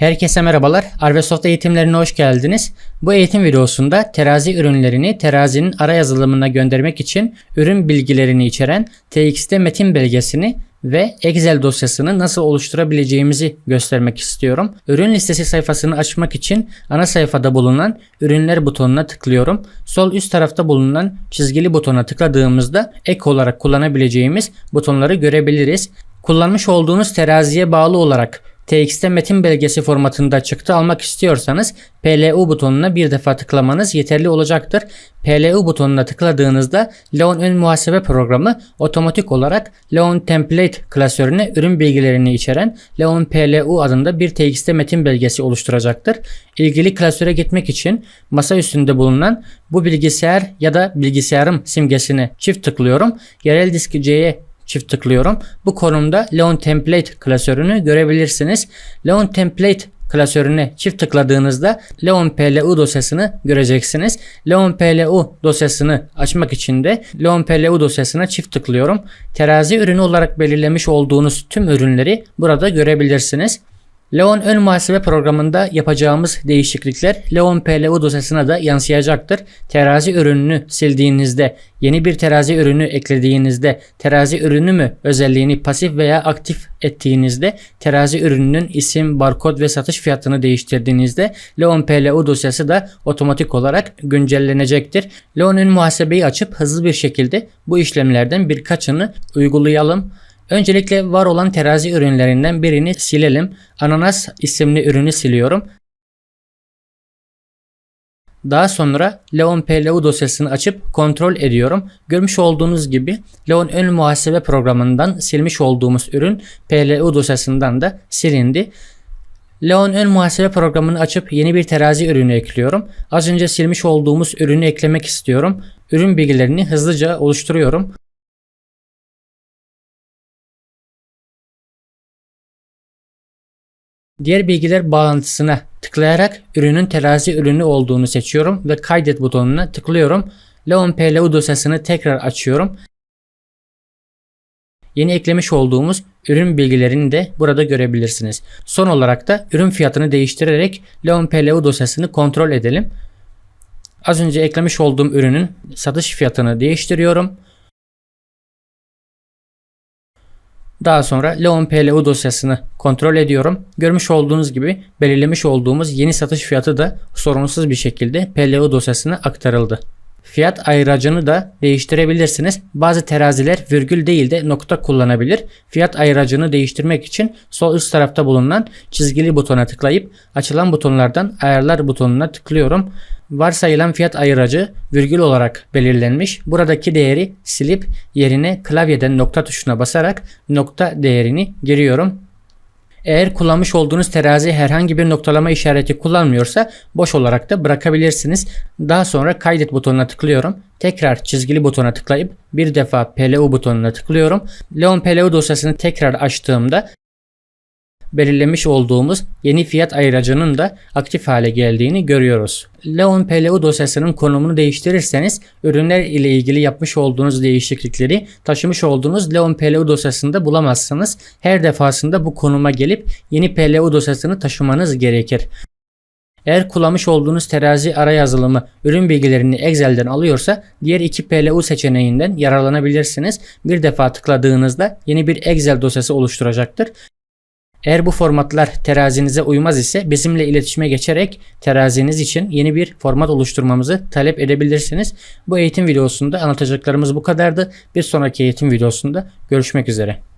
Herkese merhabalar. Arvesoft eğitimlerine hoş geldiniz. Bu eğitim videosunda terazi ürünlerini terazinin ara yazılımına göndermek için ürün bilgilerini içeren TXT metin belgesini ve Excel dosyasını nasıl oluşturabileceğimizi göstermek istiyorum. Ürün listesi sayfasını açmak için ana sayfada bulunan ürünler butonuna tıklıyorum. Sol üst tarafta bulunan çizgili butona tıkladığımızda ek olarak kullanabileceğimiz butonları görebiliriz. Kullanmış olduğunuz teraziye bağlı olarak TXT metin belgesi formatında çıktı almak istiyorsanız PLU butonuna bir defa tıklamanız yeterli olacaktır. PLU butonuna tıkladığınızda Leon ön muhasebe programı otomatik olarak Leon Template klasörüne ürün bilgilerini içeren Leon PLU adında bir TXT metin belgesi oluşturacaktır. İlgili klasöre gitmek için masa üstünde bulunan bu bilgisayar ya da bilgisayarım simgesine çift tıklıyorum. Yerel disk C'ye çift tıklıyorum. Bu konumda Leon Template klasörünü görebilirsiniz. Leon Template klasörüne çift tıkladığınızda Leon PLU dosyasını göreceksiniz. Leon PLU dosyasını açmak için de Leon PLU dosyasına çift tıklıyorum. Terazi ürünü olarak belirlemiş olduğunuz tüm ürünleri burada görebilirsiniz. Leon ön muhasebe programında yapacağımız değişiklikler Leon PLU dosyasına da yansıyacaktır. Terazi ürününü sildiğinizde, yeni bir terazi ürünü eklediğinizde, terazi ürünü mü özelliğini pasif veya aktif ettiğinizde, terazi ürününün isim, barkod ve satış fiyatını değiştirdiğinizde Leon PLU dosyası da otomatik olarak güncellenecektir. Leon ön muhasebeyi açıp hızlı bir şekilde bu işlemlerden birkaçını uygulayalım. Öncelikle var olan terazi ürünlerinden birini silelim. Ananas isimli ürünü siliyorum. Daha sonra Leon PLU dosyasını açıp kontrol ediyorum. Görmüş olduğunuz gibi Leon ön muhasebe programından silmiş olduğumuz ürün PLU dosyasından da silindi. Leon ön muhasebe programını açıp yeni bir terazi ürünü ekliyorum. Az önce silmiş olduğumuz ürünü eklemek istiyorum. Ürün bilgilerini hızlıca oluşturuyorum. Diğer bilgiler bağlantısına tıklayarak ürünün terazi ürünü olduğunu seçiyorum ve kaydet butonuna tıklıyorum. Leon PLU dosyasını tekrar açıyorum. Yeni eklemiş olduğumuz ürün bilgilerini de burada görebilirsiniz. Son olarak da ürün fiyatını değiştirerek Leon PLU dosyasını kontrol edelim. Az önce eklemiş olduğum ürünün satış fiyatını değiştiriyorum. Daha sonra Leon PLU dosyasını kontrol ediyorum. Görmüş olduğunuz gibi belirlemiş olduğumuz yeni satış fiyatı da sorunsuz bir şekilde PLU dosyasına aktarıldı. Fiyat ayıracını da değiştirebilirsiniz. Bazı teraziler virgül değil de nokta kullanabilir. Fiyat ayıracını değiştirmek için sol üst tarafta bulunan çizgili butona tıklayıp açılan butonlardan ayarlar butonuna tıklıyorum. Varsayılan fiyat ayıracı virgül olarak belirlenmiş. Buradaki değeri silip yerine klavyeden nokta tuşuna basarak nokta değerini giriyorum. Eğer kullanmış olduğunuz terazi herhangi bir noktalama işareti kullanmıyorsa boş olarak da bırakabilirsiniz. Daha sonra kaydet butonuna tıklıyorum. Tekrar çizgili butona tıklayıp bir defa PLU butonuna tıklıyorum. Leon PLU dosyasını tekrar açtığımda belirlemiş olduğumuz yeni fiyat ayıracının da aktif hale geldiğini görüyoruz. Leon PLU dosyasının konumunu değiştirirseniz ürünler ile ilgili yapmış olduğunuz değişiklikleri taşımış olduğunuz Leon PLU dosyasında bulamazsınız. Her defasında bu konuma gelip yeni PLU dosyasını taşımanız gerekir. Eğer kullanmış olduğunuz terazi ara yazılımı ürün bilgilerini Excel'den alıyorsa diğer iki PLU seçeneğinden yararlanabilirsiniz. Bir defa tıkladığınızda yeni bir Excel dosyası oluşturacaktır. Eğer bu formatlar terazinize uymaz ise bizimle iletişime geçerek teraziniz için yeni bir format oluşturmamızı talep edebilirsiniz. Bu eğitim videosunda anlatacaklarımız bu kadardı. Bir sonraki eğitim videosunda görüşmek üzere.